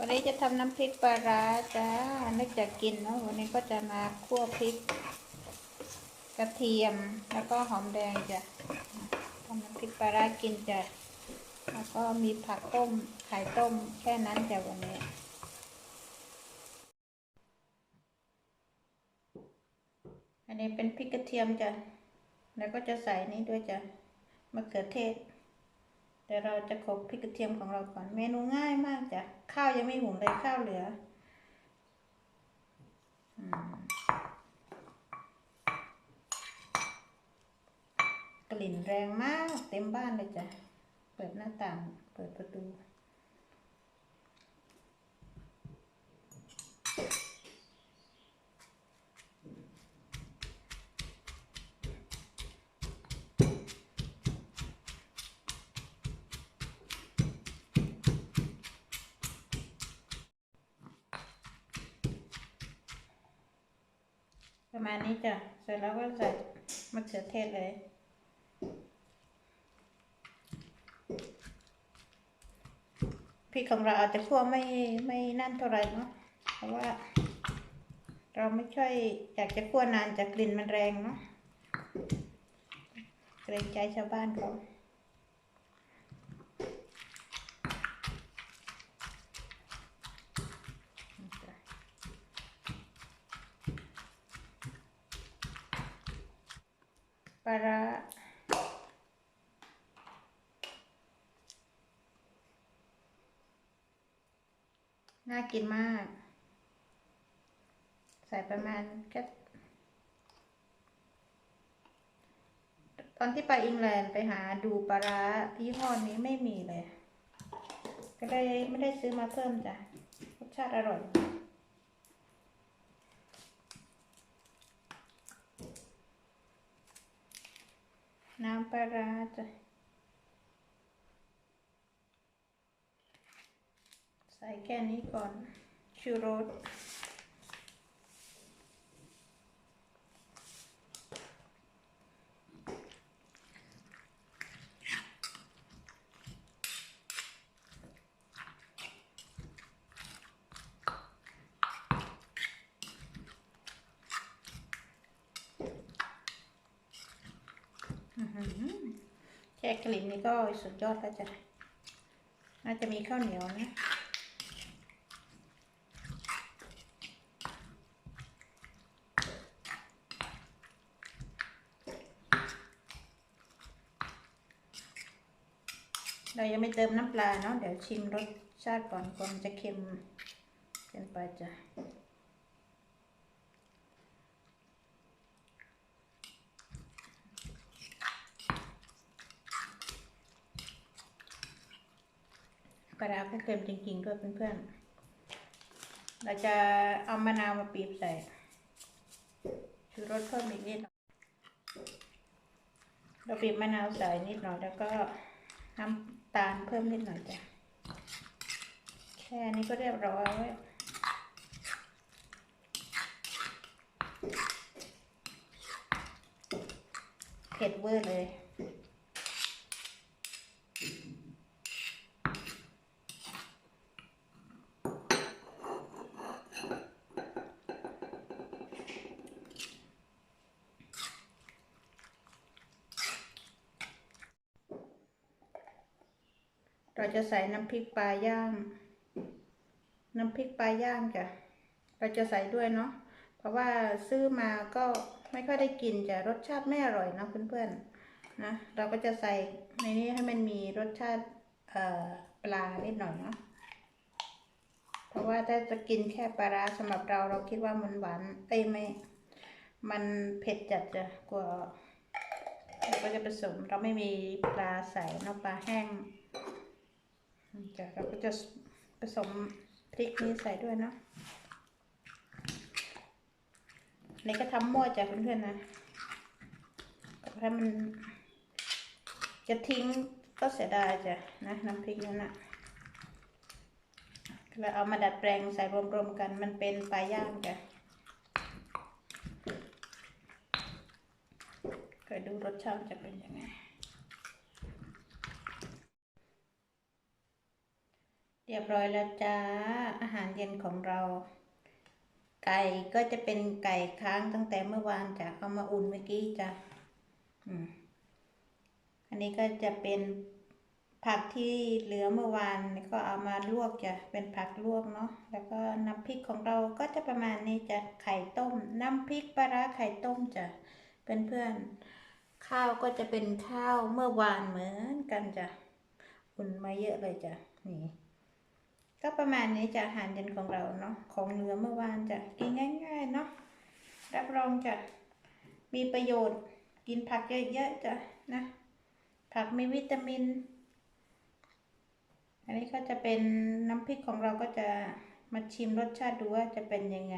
วันนี้จะทำน้ำพริกปลาร้าจ้านึกจะกินเนาะวันนี้ก็จะมาคั่วพริก กระเทียมแล้วก็หอมแดงจ้ะทำน้ำพริกปลาร้ากินจ้ะแล้วก็มีผักต้มไข่ต้มแค่นั้นจ้ะวันนี้อันนี้เป็นพริกกระเทียมจ้ะแล้วก็จะใส่นี่ด้วยจ้ะมะเขือเทศ เดี๋ยวเราจะโขลกพริกกระเทียมของเราก่อน เมนูง่ายมากจ้ะ ข้าวยังไม่หุงเลยข้าวเหลืออกลิ่นแรงมากเต็มบ้านเลยจ้ะ เปิดหน้าต่าง เปิดประตู ประมาณนี้จ้ะ เสร็จแล้วก็ใส่มะเขือเทศเลย พริกของเราอาจจะคั่วไม่ไม่นั่นเท่าไหร่เนาะ เพราะว่า เราไม่ค่อยอยากจะคั่วนานจากกลิ่นมันแรงเนาะ เกรงใจชาวบ้านเขา ป ลาร้าน่ากินมาก ใส่ประมาณแค่ตอนที่ไปอิงแลนด์ไปหาดูปลาร้ายี่ห้อนี้ไม่มีเลย ก็ได้ไม่ได้ซื้อมาเพิ่มจ้ะ รสชาติอร่อย น้ำปลาร้าจ้ะใส่แค่นี้ก่อนชูรสอื้อหือแค่กลิ่นนี้ก็สุดยอดแล้วจ้ะน่าจะมีข้าวเหนียวนะเรายังไม่เติมน้ำปลาเนาะเดี๋ยวชิมรสชาติก่อนก่อนจะเค็มเกินไปจ้ะ ปลาร้าก็เค็มจริงๆด้วยเพื่อนๆ เราจะเอามะนาวมาปีบใส่ชูรสเพิ่มอีกนิดหน่อยเราบีบมะนาวใส่นิดหน่อยแล้วก็น้ำตาลเพิ่มนิดหน่อยจ้ะ แค่นี้ก็เรียบร้อยเผ็ดเวอร์เลย เราจะใส่น้ำพริกปลาย่าง น้ำพริกปลาย่างจ้ะ เราจะใส่ด้วยเนาะ เพราะว่าซื้อมาก็ไม่ค่อยได้กินจ้ะ รสชาติไม่อร่อยนะเพื่อนๆ นะ เราก็จะใส่ในนี้ให้มันมีรสชาติเอ่อปลานิดหน่อยเนาะ เพราะว่าถ้าจะกินแค่ปลาร้าสำหรับเราเราคิดว่ามันหวานเอ้ยไม่มันเผ็ดจัดจ้ะกว่าเราก็จะผสมเราไม่มีปลาใส่เนาะปลาแห้ง จ้ะเราก็จะผสมพริกนี้ใส่ด้วยเนาะนี่ก็ทำหมั่วจ้ะเพื่อนๆนะถ้ามันจะทิ้งก็เสียดายจ้ะนะน้ำพริกนั่นนะเราเอามาดัดแปลงใส่รวมๆกันมันเป็นปลาย่างจ้ะเคยดูรสชาติจะเป็นยังไง เรียบร้อยแล้วจ้า อาหารเย็นของเรา ไก่ก็จะเป็นไก่ค้างตั้งแต่เมื่อวานจ้ะเอามาอุ่นเมื่อกี้จ้ะอันนี้ก็จะเป็นผักที่เหลือเมื่อวานก็เอามาลวกจ้ะเป็นผักลวกเนาะแล้วก็น้ำพริกของเราก็จะประมาณนี้จ้ะไข่ต้ม น้ำพริกปลาร้าไข่ต้มจ้ะเพื่อนๆข้าวก็จะเป็นข้าวเมื่อวานเหมือนกันจ้ะอุ่นมาเยอะเลยจ้ะนี่ ก็ประมาณนี้จะอาหารเย็นของเราเนาะของเนื้อเมื่อวานจะกินง่าย ๆ เนาะรับรองจะมีประโยชน์ กินผักเยอะๆจะนะ ผักมีวิตามิน อันนี้ก็จะเป็นน้ำพริกของเราก็จะมาชิมรสชาติดูว่าจะเป็นยังไง